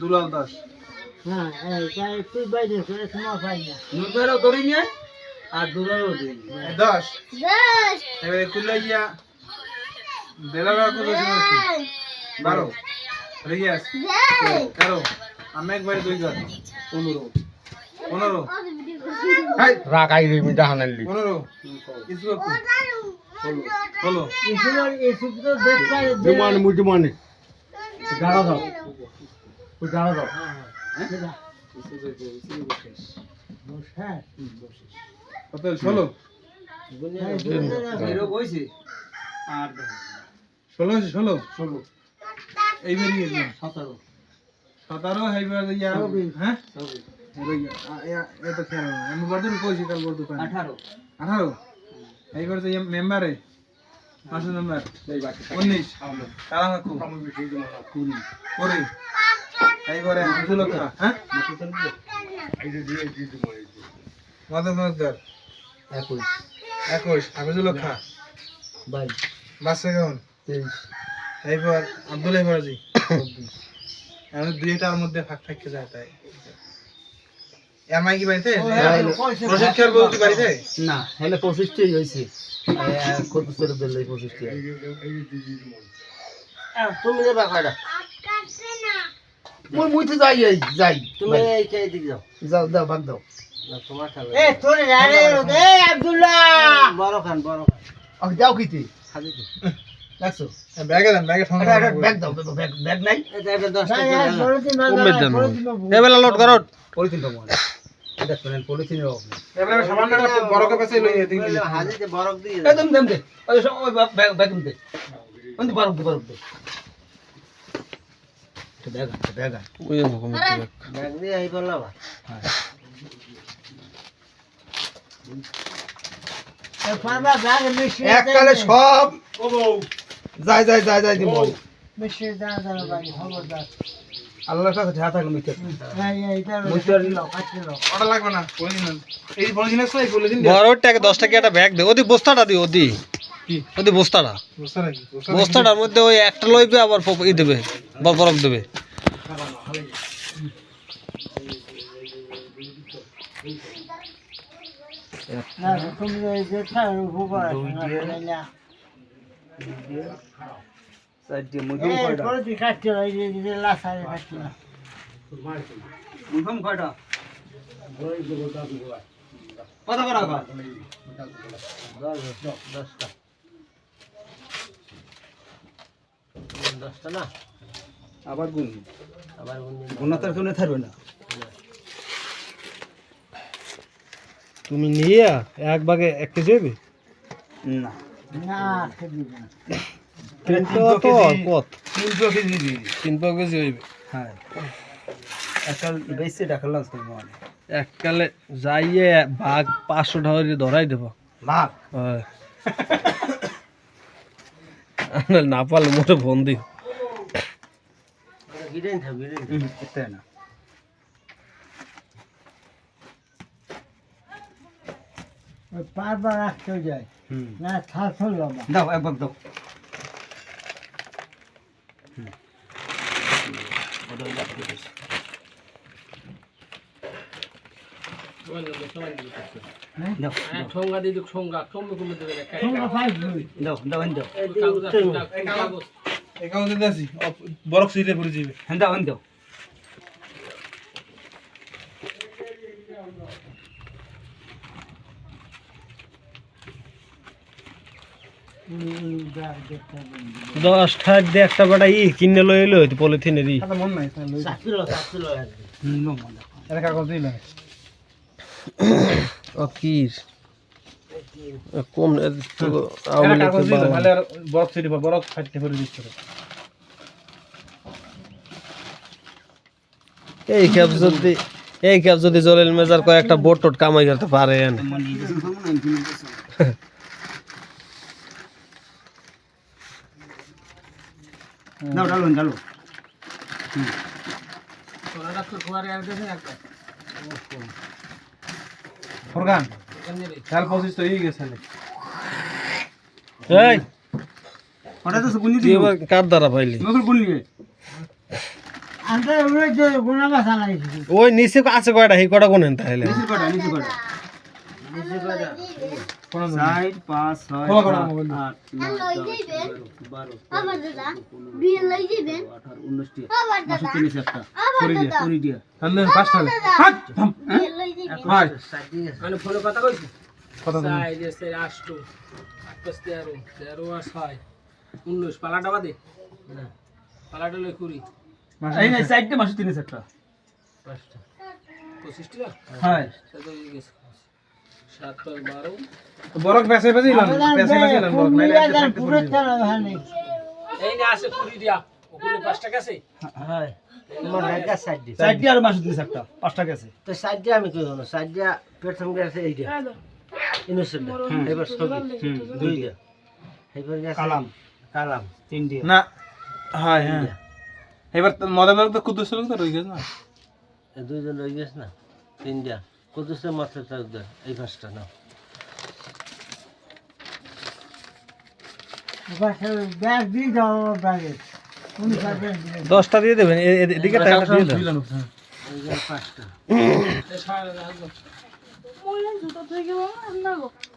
দুলাল দাস আর এই দশ। এবারে গিয়া দেড় কত বারো রিয়াস তেরো আমি একবারে দুই ঘর পনেরো পনেরো হাই রাগ আইলে আমি জাহানালি পনেরো কিছু হলো জুমানি মুজুমানি গাড়া দাও। ওই গাড়া দাও। কত ষোলো। এরও বইছে। আর ষোলো ষোলো? ষোলো। এই বেরিয়ে সতেরো। সতেরো হ্যাঁ? এ তো খেয়াল না। আমি বর্ধমান কইছি কাল বর্ধমান আঠারো। আঠারো? এইবার তো মেম্বারে পাঁচশো মেম্বার উনিশ? কারা কাকু কুড়ি। করে এইবারে আশি লক্ষ হ্যাঁ? মদন মজদার একুশ। একুশ। আবিজু লক্ষ বাইশ। বাদশা কেমন? তেইশ। এইবার আব্দুল ফরাজি এখন দুইটার মধ্যে ফাঁক ফাঁকে যায় তাই। এমআই কি বাড়িতে প্রশিক্ষণ বউ কি বাড়িতে না হেলে পঁচিশটাই হয়েছে কত করে দিলে পঁচিশটি? তুমি যাবা কয়টা? মুই মুই তো যাই যাই। তুমি এই কে দিক যাও যাও দাও ভাগ দাও। তোমার খেলা এ তোর রে এ আব্দুল্লাহ! বড় খান বড় খান। ও যাও কিতে। খালি দেখছ? ব্যাগে দেন ব্যাগে ঠোঙা ব্যাগ দাও ব্যাগ ব্যাগ নাই। এটা 10 টাকা কমবে দেন এবেলা লোড করো। পলিথিন দাও মনে এটা করেন পলিথিন দাও এবারে সামান্য একটা বড় কাছে লই দিন হাজিতে বরফ দিয়ে এই দম দম দে ওই সব ওই ব্যাগ ব্যাগ দে। ওই বরফ দে বরফ দে। তো ব্যাগ আছে ব্যাগ আছে ওই রকম ব্যাগ দিয়ে আই বললা বা এককালে সব যাই যাই যাই যাই দিব আল্লাহর কাছে ঝা থাকলে মিটে ওটা লাগবে না এই পলিথিন আছে এই পলিথিন বড় টাকা দশ টাকা একটা ব্যাগ দে। ওদি বস্তাটা দি ওদি। ওদি বস্তাটা। বস্তাটার মধ্যে ওই একটা লইবে আবার ই দেবে ব- বরফ দেবে। মুখম কয়টা? মুখম কয়টা? কত না আবার গুণ আবার গুণাতার কোনে থাকবে না। তুমি নিয়ে এক বাগে এক কেজি হইবে না। তিনশো তো কত তিনশো কেজি তিনশো কেজি হইবে। হ্যাঁ। একটা বেশি টাকা লস করব মানে। এককালে যাইয়ে বাঘ পাঁচশো টাকা ধরাই দেবো। লাভ না পারলে মোটে ফোন এতে না। বারবার রাখতে যায়। হুম। না থাকল বাবা। দাও একবার দাও। কাগজ দিতে আছি বরফ সিটে পড়ে যাবে দাও দাও দশ ঠাক দিয়ে একটা বেটা ই কিনে লই এলো মন নাই। এটা কাগজ দিই ও কি কম এটা কাগজ দিই তাহলে বরফ সিটে বরফ ফাটতে পড়ে দিচ্ছে এই ক্যাব যদি এই যদি জলের মেজার কয়েকটা বোট টোট কামাই করতে পারে দাও ডালো ডালো ফরগান খেয়াল পঁচিশ তো এই গেছে এই। ওটা তো গুনি তুই কার দ্বারা পাইলি? নতুন গুনি ওই নিচে আছে কয়টা? এই কটা কোনেন তাহলে? নিচে কটা নিচে কটা কোন পাঁচ ছয় আট এগারো বারো আঠারো উনিশটি আবার তিরিশ একটা। আবার দাদা। কুড়ি দিয়া তাহলে পাঁচটা মানে ফোনে কথা কইছি? আষ্টু আটপাশ তেরো তেরো আর ছয়। উনিশ পালাটা বাদে। পালাটা লই কুড়ি। এই না মাসে তিরিশ একটা পাঁচটা। পঁচিশ টাকা হ্যাঁ। বরক পেছে পেছে ইলাম পেছে পেছে ইলাম বরক নাইলে একটা পুরো চালা ভানে এই না আছে কুড়ি দিয়া। ওখানে পাঁচ টাকা আছে হ্যাঁ। তোমার রাজা সাইড দিছে চারটে আর মাসে তিরিশ একটা পাঁচটা গেছে। তো সাইড দিয়ে আমি কই হলো? সাইড দিয়া প্রথম গেছে এইটা ইনোসেন্ট এবার সবই। দুইটা এবার গেছে কালাম। কালাম। তিনটে না হাই হ্যাঁ। এবার মদা বেলা তো কুদ্দুস লোক তো রই গেছে না? এই দুইজন রয়ে গেছে না? তিনটা কুদুসের মাত্র চারজন এই পাঁচটা না দশটা দিয়ে দেবেন এদিকে দিয়ে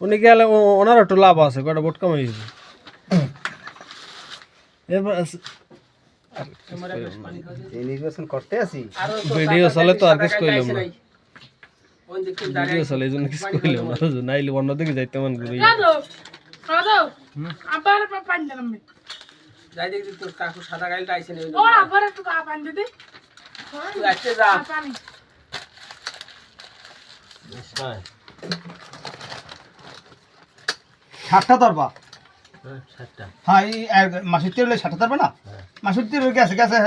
উনি গেলে ও- ওনার একটু লাভ আছে কয়টা বোট কামাই যাবে এবার করতে আছি। ভিডিও চলে তো আর কিছু কইলাম না। ভিডিও চলে এই জন্য কিছু কইলাম না। নাইলে অন্যদিকে যাইতে মান ঘুরে। যাই দেখছি তোর কাকু সাদা গাইলটা আইছে না তুই আসতে যা। ছয় ষাটটা তরবা হ্যাঁ, সাতটা হ্যাঁ মাসের তেল না? মাসের তেল গেছে গেছে